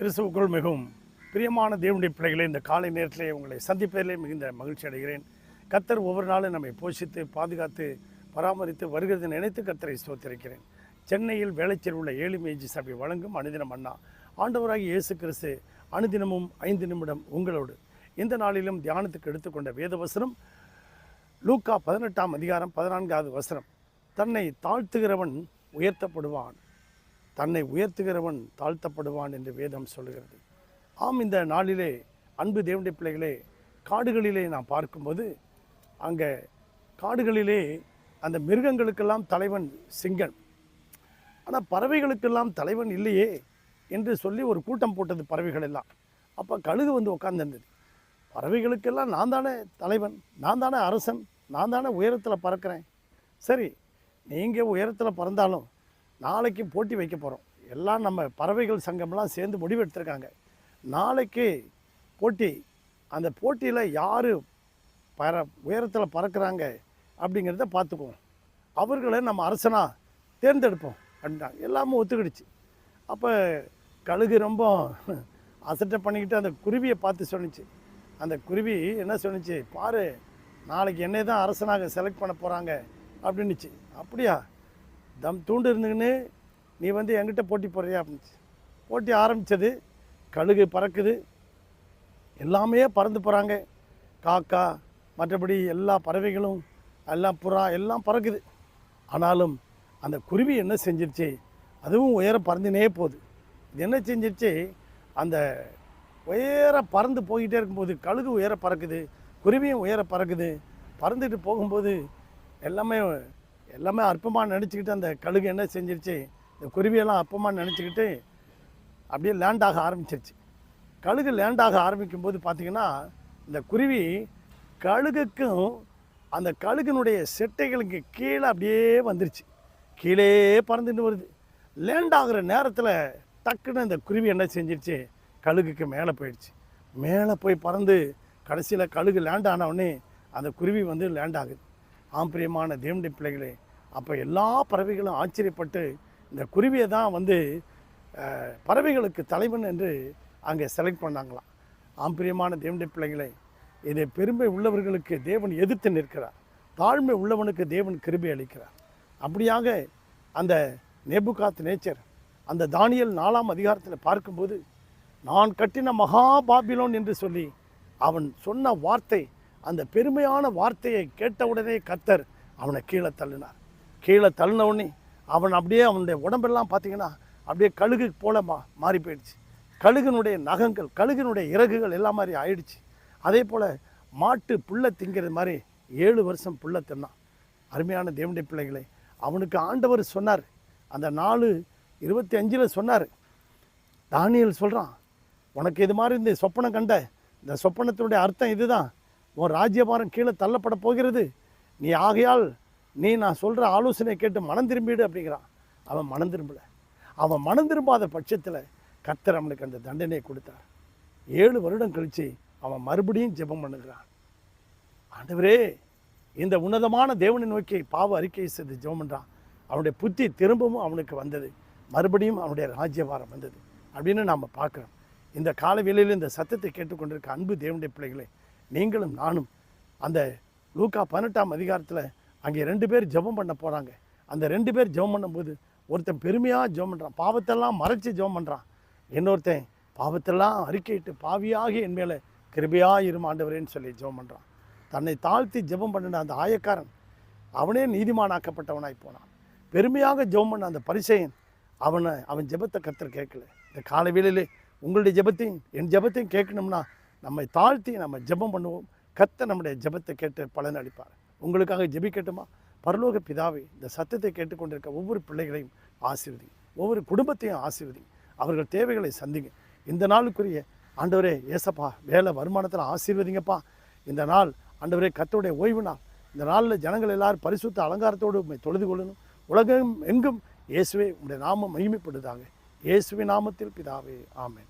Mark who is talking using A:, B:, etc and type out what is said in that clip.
A: கிறிஸ்துவுக்குள் மிகவும் பிரியமான தேவனுடைய பிள்ளைகளை இந்த காலை நேரத்திலே உங்களை சந்திப்பதிலே மிகுந்த மகிழ்ச்சி அடைகிறேன். கத்தர் ஒவ்வொரு நாளும் நம்மை போஷித்து பாதுகாத்து பராமரித்து வருகிறது நினைத்து கத்தரை ஸ்தோத்திருக்கிறேன். சென்னையில் வேலைச்சேர் உள்ள ஏழு மேஜி சபை வழங்கும் அனுதினம் அண்ணா. ஆண்டவராகி இயேசு கிறிஸ்து அனுதினமும் ஐந்து நிமிடம் உங்களோடு. இந்த நாளிலும் தியானத்துக்கு எடுத்துக்கொண்ட வேதவசனம் லூக்கா பதினெட்டாம் அதிகாரம் பதினான்காவது வசனம். தன்னை தாழ்த்துகிறவன் உயர்த்தப்படுவான். தன்னை உயர்த்துகிறவன் தாழ்த்தப்படுவான் என்று வேதம் சொல்கிறது ஆம் இந்த நாளிலே அன்பு தேவனுடைய பிள்ளைகளே காடுகளிலே நாம் பார்க்கும்போது அங்கே காடுகளிலே அந்த மிருகங்களுக்கெல்லாம் தலைவன் சிங்கன். ஆனால் பறவைகளுக்கெல்லாம் தலைவன் இல்லையே என்று சொல்லி ஒரு கூட்டம் போட்டது பறவைகள் எல்லாம். அப்போ கழுகு வந்து உட்காந்துருந்தது பறவைகளுக்கெல்லாம் நான் தானே தலைவன் நான் தானே அரசன் நான் தானே உயரத்தில் பறக்கிறேன். சரி நீங்கள் உயரத்தில் பறந்தாலும் நாளைக்கு போட்டி வைக்க போகிறோம் எல்லாம் நம்ம பறவைகள் சங்கம்லாம் சேர்ந்து முடிவெடுத்திருக்காங்க. நாளைக்கு போட்டி. அந்த போட்டியில் யார் பற உயரத்தில் பறக்கிறாங்க அப்படிங்கிறத பார்த்துக்குவோம். அவர்களை நம்ம அரசனாக தேர்ந்தெடுப்போம். அப்படின்ட்டாங்க எல்லாமே ஒத்துக்கிடுச்சு. அப்போ கழுகு ரொம்ப அசட்டை பண்ணிக்கிட்டு அந்த குருவியை பார்த்து சொன்னிச்சு. அந்த குருவி என்ன சொன்னிச்சு? பாரு நாளைக்கு என்னை தான் அரசனாக செலக்ட் பண்ண போகிறாங்க அப்படின்னுச்சு. அப்படியா? தம் தூண்டு இருந்துக்கின்னு நீ வந்து என்கிட்ட போட்டி போடுறியா அப்படின்னுச்சு போட்டி ஆரம்பித்தது கழுகு பறக்குது. எல்லாமே பறந்து போகிறாங்க காக்கா மற்றபடி எல்லா பறவைகளும் எல்லாம் புறா எல்லாம் பறக்குது. ஆனாலும் அந்த குருவி என்ன செஞ்சிருச்சு? அதுவும் உயர பறந்துனே போகுது. இது என்ன செஞ்சிருச்சு? அந்த உயர பறந்து போய்கிட்டே இருக்கும்போது கழுகு உயர பறக்குது குருவியும் உயர பறக்குது. பறந்துட்டு போகும்போது எல்லாமே எல்லாமே அற்பமாக நினச்சிக்கிட்டு அந்த கழுகு என்ன செஞ்சிருச்சு இந்த குருவியெல்லாம் அற்பமாக நினச்சிக்கிட்டு அப்படியே லேண்ட் ஆக ஆரம்பிச்சிருச்சு. கழுகு லேண்ட் ஆக ஆரம்பிக்கும் போது பார்த்திங்கன்னா இந்த குருவி கழுகுக்கும் அந்த கழுகினுடைய செட்டைகளுக்கு கீழே அப்படியே வந்துருச்சு. கீழே பறந்துட்டு வருது. லேண்ட் நேரத்தில் டக்குன்னு இந்த குருவி என்ன செஞ்சிருச்சு கழுகுக்கு மேலே போயிடுச்சு. மேலே போய் பறந்து கடைசியில் கழுகு லேண்ட் ஆனவுடனே அந்த குருவி வந்து லேண்ட் ஆகுது. ஆம்பிரியமான தேவனுடைய பிள்ளைகளே அப்போ எல்லா பறவைகளும் ஆச்சரியப்பட்டு இந்த குருவியை தான் வந்து பறவைகளுக்கு தலைவன் என்று அங்கே செலக்ட் பண்ணாங்களாம். ஆம்பிரியமான தேவனுடைய பிள்ளைகளே இதை பெருமை உள்ளவர்களுக்கு தேவன் எதிர்த்து நிற்கிறார். தாழ்மை உள்ளவனுக்கு தேவன் கிருபி அளிக்கிறார். அப்படியாக அந்த நேபுகாத் நேச்சர் அந்த தானியல் நாலாம் அதிகாரத்தில் பார்க்கும்போது நான் கட்டின மகா பாபிலோன் என்று சொல்லி அவன் சொன்ன வார்த்தை அந்த பெருமையான வார்த்தையை கேட்டவுடனே கத்தர் அவனை கீழே தள்ளினார். கீழே தள்ளின உடனே அவன் அப்படியே அவனுடைய உடம்பெல்லாம் பார்த்தீங்கன்னா அப்படியே கழுகு போல மா மாறி போயிடுச்சு. கழுகினுடைய நகங்கள் கழுகினுடைய இறகுகள் எல்லாம் மாதிரி ஆயிடுச்சு. அதே போல் மாட்டு புல்லை திங்கிறது மாதிரி ஏழு வருஷம் புல்லை தின்னான். அருமையான தேவனுடைய பிள்ளைகளை அவனுக்கு ஆண்டவர் சொன்னார். அந்த நாலு இருபத்தி அஞ்சில் சொன்னார். தானியல் சொல்கிறான் உனக்கு இது மாதிரி இந்த சொப்பனம் கண்ட இந்த சொப்பனத்தினுடைய அர்த்தம் இதுதான். உன் ராஜ்யபாரம் கீழே தள்ளப்பட போகிறது. நீ ஆகையால் நீ நான் சொல்கிற ஆலோசனை கேட்டு மனம் திரும்பிடு அப்படிங்கிறான். அவன் மனம் திரும்பலை. அவன் மனம் திரும்பாத பட்சத்தில் கர்த்தர் அவனுக்கு அந்த தண்டனையை கொடுத்தார். ஏழு வருடம் கழித்து அவன் மறுபடியும் ஜெபம் பண்ணுகிறான். ஆண்டவரே இந்த உன்னதமான தேவனை நோக்கி பாவ அறிக்கை செய்து ஜெபம் பண்ணுறான் அவனுடைய புத்தி திரும்பவும் அவனுக்கு வந்தது. மறுபடியும் அவனுடைய ராஜ்யபாரம் வந்தது. அப்படின்னு நாம் பார்க்குறோம். இந்த காலவேளையில் இந்த சத்தத்தை கேட்டுக்கொண்டிருக்க அன்பு தேவனுடைய பிள்ளைகளே நீங்களும் நானும் அந்த லூக்கா பதினெட்டாம் அதிகாரத்தில் அங்கே ரெண்டு பேர் ஜெபம் பண்ண போகிறாங்க அந்த ரெண்டு பேர் ஜெபம் பண்ணும்போது ஒருத்தன் பெருமையாக ஜெபம் பண்ணுறான் பாவத்தெல்லாம் மறைச்சு ஜெபம் பண்ணுறான் இன்னொருத்தன் பாவத்தெல்லாம் அறிக்கையிட்டு பாவியாகி என் மேலே கிருபையாக இரும் ஆண்டவரேன்னு சொல்லி ஜெபம் பண்ணுறான் தன்னை தாழ்த்தி ஜெபம் பண்ணின அந்த ஆயக்காரன் அவனே நீதிமானாக்கப்பட்டவனாய் போனான். பெருமையாக ஜெபம் பண்ண அந்த பரிசையன் அவனை அவன் ஜெபத்தை கத்தர் கேட்கல. இந்த காலை வேளையிலே உங்களுடைய ஜெபத்தையும் என் ஜெபத்தையும் கேட்கணும்னா நம்மை தாழ்த்தி நம்ம ஜெபம் பண்ணுவோம். கத்த நம்முடைய ஜெபத்தை கேட்டு பலன் அளிப்பார். உங்களுக்காக ஜெபிக்கட்டுமா? பரலோக பிதாவை இந்த சத்தத்தை கேட்டுக்கொண்டிருக்க ஒவ்வொரு பிள்ளைகளையும் ஆசீர்வதி ஒவ்வொரு குடும்பத்தையும் ஆசீர்வதி அவர்கள் தேவைகளை சந்திங்க. இந்த நாளுக்குரிய ஆண்டவரே ஏசப்பா வேலை வருமானத்தில் ஆசீர்வதிங்கப்பா. இந்த நாள் ஆண்டவரே கத்தோடைய ஓய்வு நாள். இந்த நாளில் ஜனங்கள் எல்லாரும் பரிசுத்த அலங்காரத்தோடு உண்மை தொழுது கொள்ளணும். உலகம் எங்கும் இயேசுவே உம்முடைய நாமம் மகிமைப்படுதாங்க இயேசுவின் நாமத்தில் பிதாவே ஆமேன்.